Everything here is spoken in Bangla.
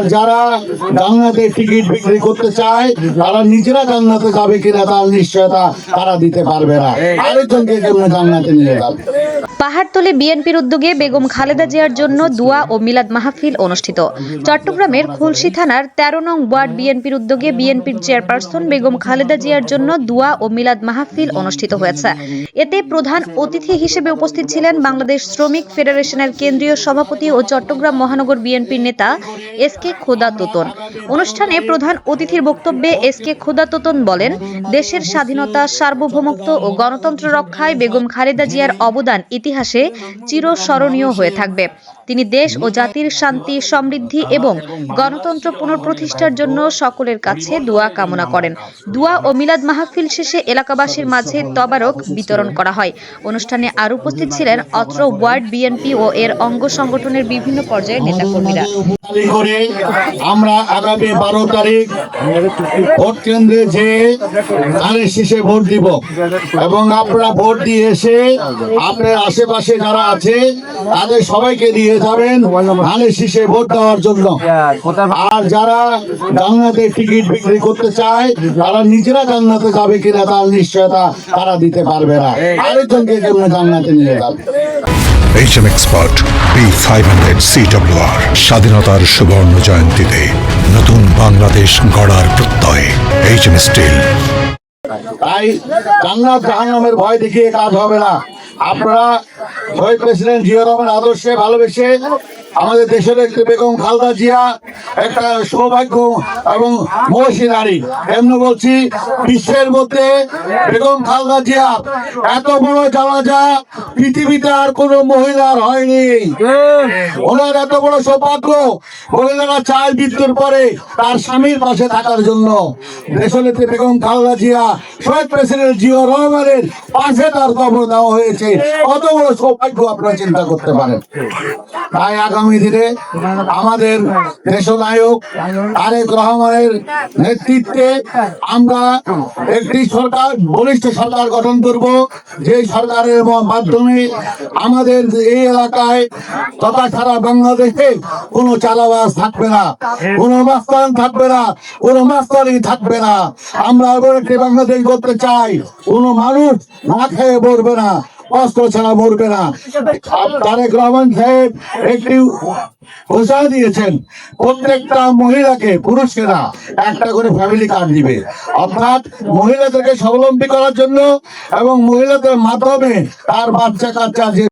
আর যারা জান্নাতে টিকিট বিক্রি করতে চায় তারা নিজেরা জান্নাতে যাবে কিনা তার নিশ্চয়তা তারা দিতে পারবে না। আরেকজনকে জন্য জান্নাতে নিয়ে যাবে। পাহাড়তলে বিএনপির উদ্যোগে বেগম খালেদা জিয়ার জন্য দোয়া ও মিলাদ মাহফিল অনুষ্ঠিত। চট্টগ্রামের খুলশী থানার তেরো নং ওয়ার্ড বিএনপির উদ্যোগে বিএনপির চেয়ারপারসন বেগম খালেদা জিয়ার জন্য দোয়া ও মিলাদ মাহফিল অনুষ্ঠিত হয়েছে। এতে প্রধান অতিথি হিসেবে উপস্থিত ছিলেন বাংলাদেশ শ্রমিক ফেডারেশনের কেন্দ্রীয় সভাপতি ও চট্টগ্রাম মহানগর বিএনপির নেতা এস কে খোদা তোতন অনুষ্ঠানে প্রধান অতিথির বক্তব্যে এস কে খোদা তোতন বলেন, দেশের স্বাধীনতা সার্বভৌমত্ব ও গণতন্ত্র রক্ষায় বেগম খালেদা জিয়ার অবদান ইতিহাসে চিরস্মরণীয় হয়ে থাকবে। তিনি দেশ ও জাতির শান্তি, সমৃদ্ধি এবং গণতন্ত্র পুনঃপ্রতিষ্ঠার জন্য সকলের কাছে দোয়া কামনা করেন। দোয়া ও মিলাদ মাহফিল শেষে এলাকাবাসীর মাঝে তবারক বিতরণ করা হয়। অনুষ্ঠানে আর উপস্থিত ছিলেন অত্র ওয়ার্ড বিএনপি ও এর অঙ্গ সংগঠনের বিভিন্ন পর্যায়ের নেতাকর্মীরা। করে আমরা আগামী বারো তারিখ ভোট কেন্দ্রে যে ভোট দিব এবং আপনারা ভোট দিয়ে এসে আপনার আশেপাশে যারা আছে, তাদের সবাইকে দিয়ে যাবেন ধানের শীষে ভোট দেওয়ার জন্য। আর যারা জান্নাতে টিকিট বিক্রি করতে চায় তারা নিজেরা জান্নাতে যাবে কিনা তার নিশ্চয়তা তারা দিতে পারবে না। আরেকজনকে জন্য জান্নাতে নিয়ে যাবে। H M expert B five hundred CWR স্বাধীনতার সুবর্ণ জয়ন্তীতে নতুন বাংলাদেশ গড়ার প্রত্যয়। এইচ এম স্টিল তাই জান্নাত জাহান্নামের ভয় দেখিয়ে কাজ হবে না। আপনারা শহীদ প্রেসিডেন্ট জিয়া রহমান আদর্শে ভালোবেসে আমাদের দেশের একটি বেগম খালদা জিয়া, একটা সৌভাগ্য এবং মহিষী নারী। এমনি বলছি, বিশ্বের মধ্যে বেগম খালদা জিয়া এত বড় জানাজা পৃথিবীতে আর কোনো মহিলার হয়নি। ওনার এত বড় সৌভাগ্য, মহিলারা চায় মৃত্যুর পরে তার স্বামীর পাশে থাকার জন্য দেশের দেশনেত্রী বেগম খালেদা জিয়া, শহীদ প্রেসিডেন্ট জিয়া রহমানের পাশে তার কবর দেওয়া হয়েছে। কত বড় সৌভাগ্য আপনারা চিন্তা করতে পারেন। তাই আগামী দিনে আমাদের দেশনায়ক তারেক রহমানের নেতৃত্বে আমরা একটি সরকার, বলিষ্ঠ সরকার গঠন করব। যে সরকারের মাধ্যমে আমাদের এই এলাকায় তথা সারা বাংলাদেশে কোনো চালাবাস থাকবে না, কোনো মাস্তান থাকবে না, কোনো মাস্তানি থাকবে না। আমরা একটি বাংলাদেশ করতে চাই, কোনো মানুষ না খেয়ে মরবে না। অস্ত্র ছাড়া মরবে না। তারেক রহমান সাহেব একটি ঘোষণা দিয়েছেন, প্রত্যেকটা মহিলাকে পুরুষকে না একটা করে ফ্যামিলি কার্ড দিবে। অর্থাৎ মহিলাদেরকে স্বাবলম্বী করার জন্য এবং মহিলাদের মাধ্যমে তার বাচ্চা কাচ্চা যে